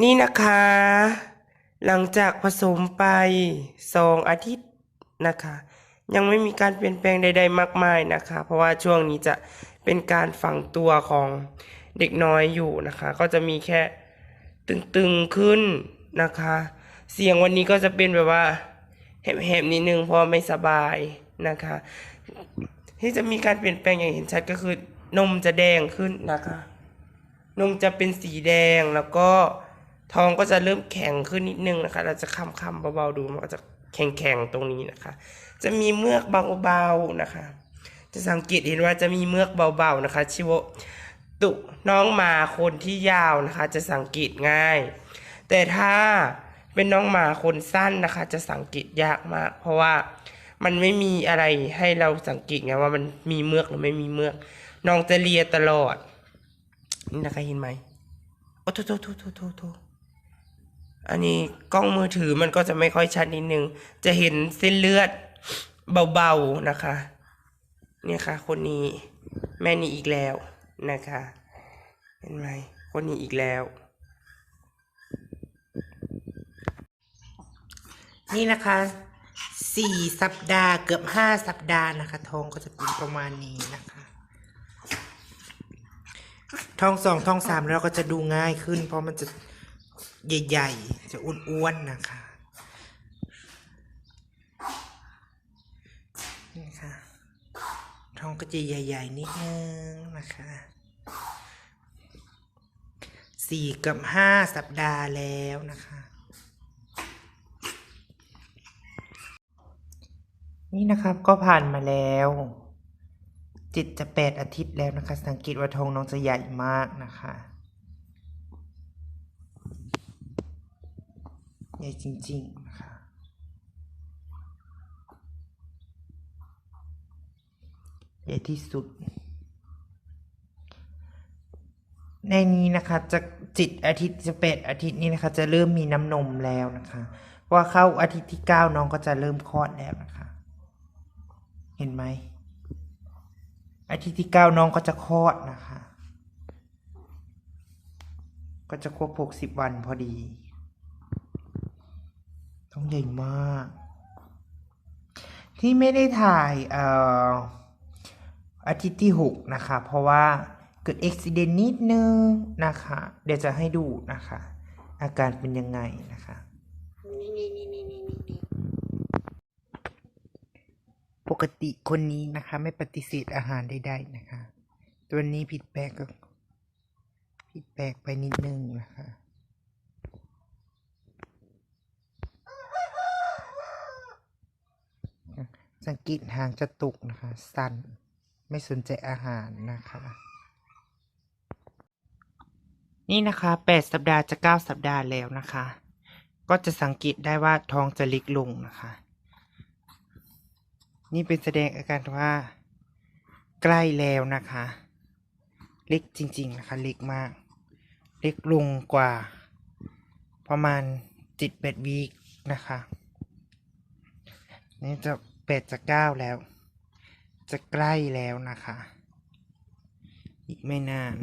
นี่นะคะ หลังจากผสมไปสองอาทิตย์นะคะ ยังไม่มีการเปลี่ยนแปลงใด ๆ มากมายนะคะ เพราะว่าช่วงนี้จะเป็นการฝังตัวของเด็กน้อยอยู่นะคะ ก็จะมีแค่ตึงๆขึ้นนะคะ เสียงวันนี้ก็จะเป็นแบบว่าแหบๆนิดนึงเพราะไม่สบายนะคะ ที่จะมีการเปลี่ยนแปลงอย่างเห็นชัดก็คือนมจะแดงขึ้นนะคะ นมจะเป็นสีแดงแล้วก็ ทองก็จะเริ่มแข็งขึ้นนิดนึงนะคะ เราจะคำคำๆเบาๆดูมันก็จะแข็งๆตรงนี้นะคะ จะมีเมือกเบาๆนะคะ จะสังเกตเห็นว่าจะมีเมือกเบาๆนะคะ ชิวตุน้องหมาคนที่ยาวนะคะ จะสังเกตง่าย แต่ถ้าเป็นน้องหมาคนสั้นนะคะ จะสังเกตยากมาก เพราะว่ามันไม่มีอะไรให้เราสังเกตไงว่ามันมีเมือกหรือไม่มีเมือก น้องจะเลียตลอด นี่นะคะเห็นไหมโอ้โถโถโถโถโถ อันนี้กล้องมือถือมันก็จะไม่ค่อยชัดนิดนึง จะเห็นเส้นเลือดเบาๆนะคะ เนี่ยค่ะ คนนี้แม่นี่อีกแล้วนะคะ เห็นไหมคนนี้อีกแล้ว นี่นะคะสี่สัปดาห์เกือบห้าสัปดาห์นะคะท้องก็จะเป็นประมาณนี้นะคะท้องสองท้องสามแล้วก็จะดูง่ายขึ้น เพราะมันจะ ใหญ่ๆ จะอ้วนๆนะคะนี่ค่ะท้องก็จะใหญ่ๆนิดนึงนะคะสี่กับห้าสัปดาห์แล้วนะคะ นี่นะครับก็ผ่านมาแล้วจ็ดจะแปดอาทิตย์แล้วนะคะ สังเกตว่าท้องน้องจะใหญ่มากนะคะ ใหญ่จริง ๆ นะคะ ใหญ่ที่สุด ในนี้นะคะจะจิตอาทิตย์จะแปดอาทิตย์นี้นะคะ จะเริ่มมีน้ำนมแล้วนะคะว่าเข้าอาทิตย์ที่เก้าน้องก็จะเริ่มคลอดแล้วนะคะ เห็นไหมอาทิตย์ที่เก้าน้องก็จะคลอดนะคะ ก็จะครบหกสิบวันพอดี ต้องใหญ่มาก ที่ไม่ได้ถ่ายเอ่ออาทิตย์ที่หกนะคะ เพราะว่าเกิดอุบิเหตุนิดนึงนะคะ เดี๋ยวจะให้ดูนะคะ อาการเป็นยังไงนะคะปกติคนนี้นะคะ ไม่ปฏิเสธอาหารใดๆนะคะ ตัวนี้ผิดแปลกก็ผิดแปลกไปนิดนึงนะคะ สังเกตหางจะตุกนะคะ สั่น ไม่สนใจอาหารนะคะ นี่นะคะแปดสัปดาห์จะเก้าสัปดาห์แล้วนะคะ ก็จะสังเกตได้ว่าท้องจะเล็กลงนะคะ นี่เป็นแสดงอาการว่า ใกล้แล้วนะคะ เล็กจริง ๆ นะคะ เล็กมาก เล็กลงกว่า ประมาณจิตแปดวีคนะคะ นี่จะ แปดจะเก้าแล้ว จะใกล้แล้วนะคะ อีกไม่นาน